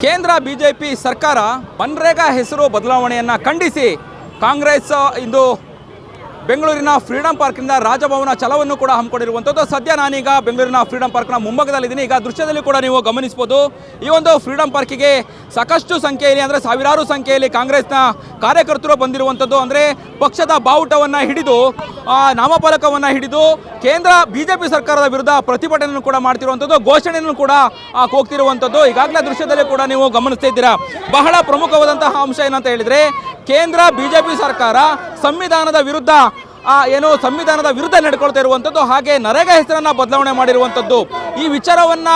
ಕೇಂದ್ರ ಬಿಜೆಪಿ ಸರ್ಕಾರ ಮನ್ರೇಗಾ ಹೆಸರು ಬದಲಾವಣೆಯನ್ನು ಖಂಡಿಸಿ ಕಾಂಗ್ರೆಸ್ ಇಂದು ಬೆಂಗಳೂರಿನ ಫ್ರೀಡಂ ಪಾರ್ಕ್ನಿಂದ ರಾಜಭವನ ಛಲವನ್ನು ಕೂಡ ಹಮ್ಮಿಕೊಂಡಿರುವಂಥದ್ದು. ಸದ್ಯ ನಾನೀಗ ಬೆಂಗಳೂರಿನ ಫ್ರೀಡಂ ಪಾರ್ಕ್ನ ಮುಂಭಾಗದಲ್ಲಿದ್ದೀನಿ ಈಗ ದೃಶ್ಯದಲ್ಲಿ ಕೂಡ ನೀವು ಗಮನಿಸ್ಬೋದು. ಈ ಒಂದು ಫ್ರೀಡಂ ಪಾರ್ಕಿಗೆ ಸಾಕಷ್ಟು ಸಂಖ್ಯೆಯಲ್ಲಿ ಅಂದರೆ ಸಾವಿರಾರು ಸಂಖ್ಯೆಯಲ್ಲಿ ಕಾಂಗ್ರೆಸ್ನ ಕಾರ್ಯಕರ್ತರು ಬಂದಿರುವಂಥದ್ದು. ಅಂದರೆ ಪಕ್ಷದ ಬಾವುಟವನ್ನು ಹಿಡಿದು ಆ, ನಾಮಫಲಕವನ್ನು ಹಿಡಿದು ಕೇಂದ್ರ ಬಿಜೆಪಿ ಸರ್ಕಾರದ ವಿರುದ್ಧ ಪ್ರತಿಭಟನೆಯನ್ನು ಕೂಡ ಮಾಡ್ತಿರುವಂಥದ್ದು ಘೋಷಣೆಯನ್ನು ಕೂಡ ಆ, ಕೂಗ್ತಿರುವಂಥದ್ದು. ಈಗಾಗಲೇ ದೃಶ್ಯದಲ್ಲಿ ಕೂಡ ನೀವು ಗಮನಿಸ್ತಾ ಇದ್ದೀರಾ. ಬಹಳ ಪ್ರಮುಖವಾದಂತಹ ಅಂಶ ಏನಂತ ಹೇಳಿದ್ರೆ ಕೇಂದ್ರ ಬಿಜೆಪಿ ಸರ್ಕಾರ ಸಂವಿಧಾನದ ವಿರುದ್ಧ ಏನು ಸಂವಿಧಾನದ ವಿರುದ್ಧ ನಡ್ಕೊಳ್ತಾ ಇರುವಂಥದ್ದು ಹಾಗೆ ನರೇಗಾ ಹೆಸರನ್ನು ಬದಲಾವಣೆ ಮಾಡಿರುವಂಥದ್ದು. ಈ ವಿಚಾರವನ್ನ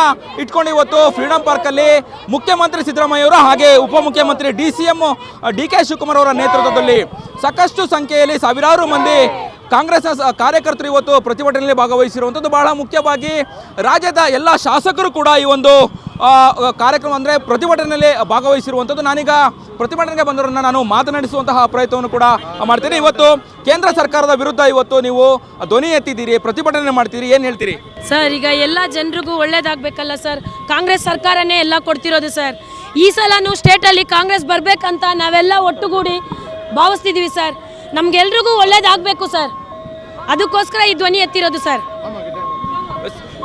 ಇಟ್ಕೊಂಡು ಇವತ್ತು ಫ್ರೀಡಂ ಪಾರ್ಕಲ್ಲಿ ಮುಖ್ಯಮಂತ್ರಿ ಸಿದ್ದರಾಮಯ್ಯ ಅವರು ಹಾಗೆ ಉಪಮುಖ್ಯಮಂತ್ರಿ D C M, D K Shivakumar ಅವರ ನೇತೃತ್ವದಲ್ಲಿ ಸಾಕಷ್ಟು ಸಂಖ್ಯೆಯಲ್ಲಿ ಸಾವಿರಾರು ಮಂದಿ ಕಾಂಗ್ರೆಸ್ನ ಕಾರ್ಯಕರ್ತರು ಇವತ್ತು ಪ್ರತಿಭಟನೆಯಲ್ಲಿ ಭಾಗವಹಿಸಿರುವಂಥದ್ದು ಬಹಳ ಮುಖ್ಯವಾಗಿ ರಾಜ್ಯದ ಎಲ್ಲ ಶಾಸಕರು ಕೂಡ ಈ ಒಂದು ಕಾರ್ಯಕ್ರಮ ಅಂದರೆ ಪ್ರತಿಭಟನೆಯಲ್ಲಿ ಭಾಗವಹಿಸಿರುವಂಥದ್ದು. ನಾನೀಗ ಪ್ರತಿಭಟನೆಗೆ ಬಂದವರನ್ನು ನಾನು ಮಾತನಾಡಿಸುವಂತಹ ಪ್ರಯತ್ನವನ್ನು ಕೂಡ ಮಾಡ್ತೀನಿ. ಇವತ್ತು ಕೇಂದ್ರ ಸರ್ಕಾರದ ವಿರುದ್ಧ ಇವತ್ತು ನೀವು ಧ್ವನಿ ಎತ್ತಿದ್ದೀರಿ, ಪ್ರತಿಭಟನೆ ಮಾಡ್ತೀರಿ, ಏನು ಹೇಳ್ತೀರಿ? ಸರ್, ಈಗ ಎಲ್ಲ ಜನರಿಗೂ ಒಳ್ಳೇದಾಗಬೇಕಲ್ಲ ಸರ್? ಕಾಂಗ್ರೆಸ್ ಸರ್ಕಾರನೇ ಎಲ್ಲ ಕೊಡ್ತಿರೋದು ಸರ್. ಈ ಸಲನೂ ಸ್ಟೇಟಲ್ಲಿ ಕಾಂಗ್ರೆಸ್ ಬರಬೇಕಂತ ನಾವೆಲ್ಲ ಒಟ್ಟುಗೂಡಿ ಭಾವಿಸ್ತಿದ್ದೀವಿ ಸರ್. ನಮಗೆಲ್ರಿಗೂ ಒಳ್ಳೇದಾಗಬೇಕು ಸರ್. ಅದಕ್ಕೋಸ್ಕರ ಈ ಧ್ವನಿ ಎತ್ತಿರೋದು ಸರ್.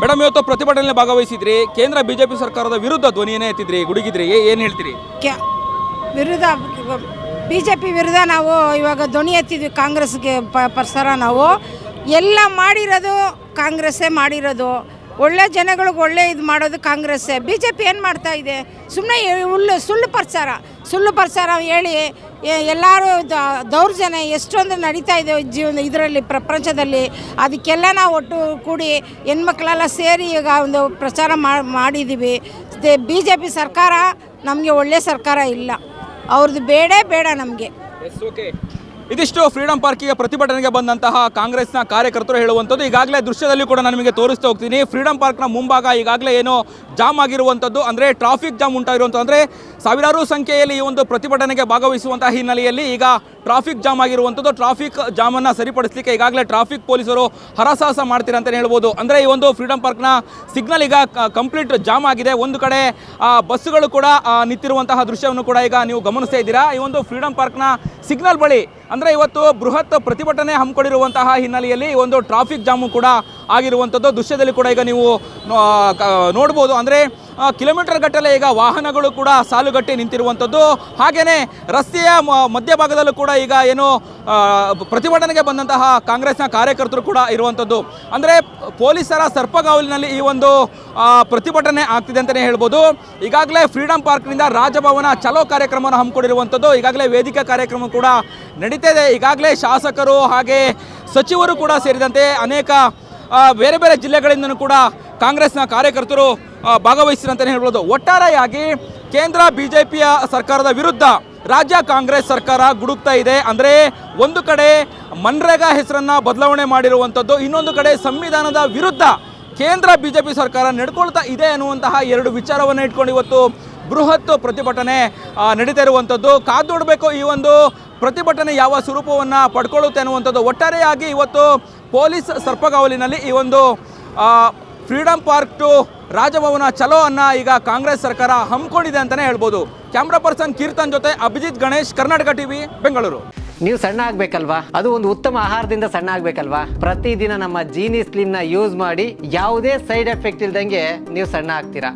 ಮೇಡಮ್ ಇವತ್ತು ಪ್ರತಿಭಟನೆ ಭಾಗವಹಿಸಿದ್ರಿ. ಕೇಂದ್ರ ಬಿಜೆಪಿ ಸರ್ಕಾರದ ವಿರುದ್ಧ ಧ್ವನಿಯನ್ನೇ ಎತ್ತಿದ್ರಿ ಗುಡುಗಿದ್ರಿ. ಏನು ಹೇಳ್ತೀರಿ? ಕ್ಯಾ ವಿರುದ್ಧ ಬಿ ಜೆ ಪಿ ವಿರುದ್ಧ ನಾವು ಇವಾಗ ಧ್ವನಿ ಎತ್ತಿದ್ವಿ ಕಾಂಗ್ರೆಸ್ಗೆ ಪ ಪರ್ಸರ ನಾವು. ಎಲ್ಲ ಮಾಡಿರೋದು ಕಾಂಗ್ರೆಸ್ಸೇ ಮಾಡಿರೋದು. ಒಳ್ಳೆ ಜನಗಳಿಗೆ ಒಳ್ಳೆ ಇದು ಮಾಡೋದು ಕಾಂಗ್ರೆಸ್ಸೇ. ಬಿ ಜೆ ಪಿ ಏನು ಮಾಡ್ತಾ ಇದೆ? ಸುಮ್ಮನೆ ಉಳ್ಳು ಸುಳ್ಳು ಪ್ರಚಾರ. ಸುಳ್ಳು ಪ್ರಚಾರ ಹೇಳಿ ಎಲ್ಲರೂ ದೌರ್ಜನ್ಯ ಎಷ್ಟೊಂದು ನಡೀತಾ ಇದೆ ಜೀವನ ಇದರಲ್ಲಿ, ಪ್ರಪಂಚದಲ್ಲಿ. ಅದಕ್ಕೆಲ್ಲ ನಾವು ಒಟ್ಟು ಕೂಡಿ ಹೆಣ್ಮಕ್ಳೆಲ್ಲ ಸೇರಿ ಈಗ ಒಂದು ಪ್ರಚಾರ ಮಾಡಿದ್ದೀವಿ ಬಿ ಜೆ ಪಿ ಸರ್ಕಾರ ನಮಗೆ ಒಳ್ಳೆಯ ಸರ್ಕಾರ ಇಲ್ಲ. ಅವ್ರದ್ದು ಬೇಡೇ ಬೇಡ ನಮಗೆ. ಇದಿಷ್ಟು ಫ್ರೀಡಂ ಪಾರ್ಕಿಗೆ ಪ್ರತಿಭಟನೆಗೆ ಬಂದಂತಹ ಕಾಂಗ್ರೆಸ್ನ ಕಾರ್ಯಕರ್ತರು ಹೇಳುವಂಥದ್ದು. ಈಗಾಗಲೇ ದೃಶ್ಯದಲ್ಲಿ ಕೂಡ ನಾನು ನಿಮಗೆ ತೋರಿಸ್ತಾ ಹೋಗ್ತೀನಿ. ಫ್ರೀಡಂ ಪಾರ್ಕ್ನ ಮುಂಭಾಗ ಈಗಾಗಲೇ ಏನು ಜಾಮ್ ಆಗಿರುವಂಥದ್ದು. ಅಂದರೆ ಟ್ರಾಫಿಕ್ ಜಾಮ್ ಉಂಟಾಗಿರುವಂಥದ್ದು. ಅಂದರೆ ಸಾವಿರಾರು ಸಂಖ್ಯೆಯಲ್ಲಿ ಈ ಒಂದು ಪ್ರತಿಭಟನೆಗೆ ಭಾಗವಹಿಸುವಂತಹ ಹಿನ್ನೆಲೆಯಲ್ಲಿ ಈಗ ಟ್ರಾಫಿಕ್ ಜಾಮ್ ಆಗಿರುವಂಥದ್ದು, ಟ್ರಾಫಿಕ್ ಜಾಮನ್ನು ಸರಿಪಡಿಸಲಿಕ್ಕೆ ಈಗಾಗಲೇ ಟ್ರಾಫಿಕ್ ಪೊಲೀಸರು ಹರಸಾಹಸ ಮಾಡ್ತೀರ ಅಂತಲೇ ಹೇಳ್ಬೋದು. ಅಂದರೆ ಈ ಒಂದು ಫ್ರೀಡಂ ಪಾರ್ಕ್ನ ಸಿಗ್ನಲ್ ಈಗ ಕಂಪ್ಲೀಟ್ ಜಾಮ್ ಆಗಿದೆ. ಒಂದು ಕಡೆ ಬಸ್ಸುಗಳು ಕೂಡ ನಿಂತಿರುವಂತಹ ದೃಶ್ಯವನ್ನು ಕೂಡ ಈಗ ನೀವು ಗಮನಿಸ್ತಾ ಇದ್ದೀರಾ. ಈ ಒಂದು ಫ್ರೀಡಂ ಪಾರ್ಕ್ನ ಸಿಗ್ನಲ್ ಬಳಿ, ಅಂದರೆ ಇವತ್ತು ಬೃಹತ್ ಪ್ರತಿಭಟನೆ ಹಮ್ಮಿಕೊಂಡಿರುವಂತಹ ಹಿನ್ನೆಲೆಯಲ್ಲಿ ಈ ಒಂದು ಟ್ರಾಫಿಕ್ ಜಾಮು ಕೂಡ ಆಗಿರುವಂಥದ್ದು. ದೃಶ್ಯದಲ್ಲಿ ಕೂಡ ಈಗ ನೀವು ನೋಡ್ಬೋದು. ಅಂದರೆ ಕಿಲೋಮೀಟರ್ ಗಟ್ಟಲೆ ಈಗ ವಾಹನಗಳು ಕೂಡ ಸಾಲುಗಟ್ಟಿ ನಿಂತಿರುವಂಥದ್ದು. ಹಾಗೆಯೇ ರಸ್ತೆಯ ಮಧ್ಯಭಾಗದಲ್ಲೂ ಕೂಡ ಈಗ ಏನು ಪ್ರತಿಭಟನೆಗೆ ಬಂದಂತಹ ಕಾಂಗ್ರೆಸ್ನ ಕಾರ್ಯಕರ್ತರು ಕೂಡ ಇರುವಂಥದ್ದು. ಅಂದರೆ ಪೊಲೀಸರ ಸರ್ಪಗಾವಲಿನಲ್ಲಿ ಈ ಒಂದು ಪ್ರತಿಭಟನೆ ಆಗ್ತಿದೆ ಅಂತಲೇ ಹೇಳ್ಬೋದು. ಈಗಾಗಲೇ ಫ್ರೀಡಂ ಪಾರ್ಕ್ನಿಂದ ರಾಜಭವನ ಚಲೋ ಕಾರ್ಯಕ್ರಮವನ್ನು ಹಮ್ಮಿಕೊಂಡಿರುವಂಥದ್ದು. ಈಗಾಗಲೇ ವೇದಿಕೆ ಕಾರ್ಯಕ್ರಮ ಕೂಡ ನಡೀತಾ ಈಗಾಗಲೇ ಶಾಸಕರು ಹಾಗೆ ಸಚಿವರು ಕೂಡ ಸೇರಿದಂತೆ ಅನೇಕ ಬೇರೆ ಬೇರೆ ಜಿಲ್ಲೆಗಳಿಂದನೂ ಕೂಡ ಕಾಂಗ್ರೆಸ್ನ ಕಾರ್ಯಕರ್ತರು ಆ, ಭಾಗವಹಿಸಿರಂತಲೇ ಹೇಳ್ಬೋದು. ಒಟ್ಟಾರೆಯಾಗಿ ಕೇಂದ್ರ ಬಿ ಜೆ ಪಿಯ ಸರ್ಕಾರದ ವಿರುದ್ಧ ರಾಜ್ಯ ಕಾಂಗ್ರೆಸ್ ಸರ್ಕಾರ ಗುಡುಕ್ತಾ ಇದೆ. ಅಂದರೆ ಒಂದು ಕಡೆ ಮನ್ರೇಗಾ ಹೆಸರನ್ನು ಬದಲಾವಣೆ ಮಾಡಿರುವಂಥದ್ದು ಇನ್ನೊಂದು ಕಡೆ ಸಂವಿಧಾನದ ವಿರುದ್ಧ ಕೇಂದ್ರ ಬಿ ಜೆ ಪಿ ಸರ್ಕಾರ ನಡ್ಕೊಳ್ತಾ ಇದೆ ಅನ್ನುವಂತಹ ಎರಡು ವಿಚಾರವನ್ನು ಇಟ್ಕೊಂಡು ಇವತ್ತು ಬೃಹತ್ ಪ್ರತಿಭಟನೆ ನಡೀತಾ ಇರುವಂಥದ್ದು ಕಾದು ನೋಡಬೇಕು ಈ ಒಂದು ಪ್ರತಿಭಟನೆ ಯಾವ ಸ್ವರೂಪವನ್ನು ಪಡ್ಕೊಳ್ಳುತ್ತೆ ಅನ್ನುವಂಥದ್ದು. ಒಟ್ಟಾರೆಯಾಗಿ ಇವತ್ತು ಪೊಲೀಸ್ ಸರ್ಪಗಾವಲಿನಲ್ಲಿ ಈ ಒಂದು ಫ್ರೀಡಂ ಪಾರ್ಕ್ ಟು ರಾಜಭವನ ಚಲೋ ಅನ್ನ ಈಗ ಕಾಂಗ್ರೆಸ್ ಸರ್ಕಾರ ಹಮ್ಮಿಕೊಂಡಿದೆ ಅಂತಲೇ ಹೇಳ್ಬೋದು. ಕ್ಯಾಮ್ರಾ ಪರ್ಸನ್ ಕೀರ್ತನ್ ಜೊತೆ ಅಭಿಜಿತ್ ಗಣೇಶ್, ಕರ್ನಾಟಕ ಟಿವಿ, ಬೆಂಗಳೂರು. ನೀವು ಸಣ್ಣ ಆಗ್ಬೇಕಲ್ವಾ? ಅದು ಒಂದು ಉತ್ತಮ ಆಹಾರದಿಂದ ಸಣ್ಣ ಆಗ್ಬೇಕಲ್ವಾ? ಪ್ರತಿದಿನ ನಮ್ಮ ಜೀನಿ ಸ್ಲಿಮ್ನ ಯೂಸ್ ಮಾಡಿ ಯಾವುದೇ ಸೈಡ್ ಎಫೆಕ್ಟ್ ಇಲ್ದಂಗೆ ನೀವು ಸಣ್ಣ ಆಗ್ತೀರಾ?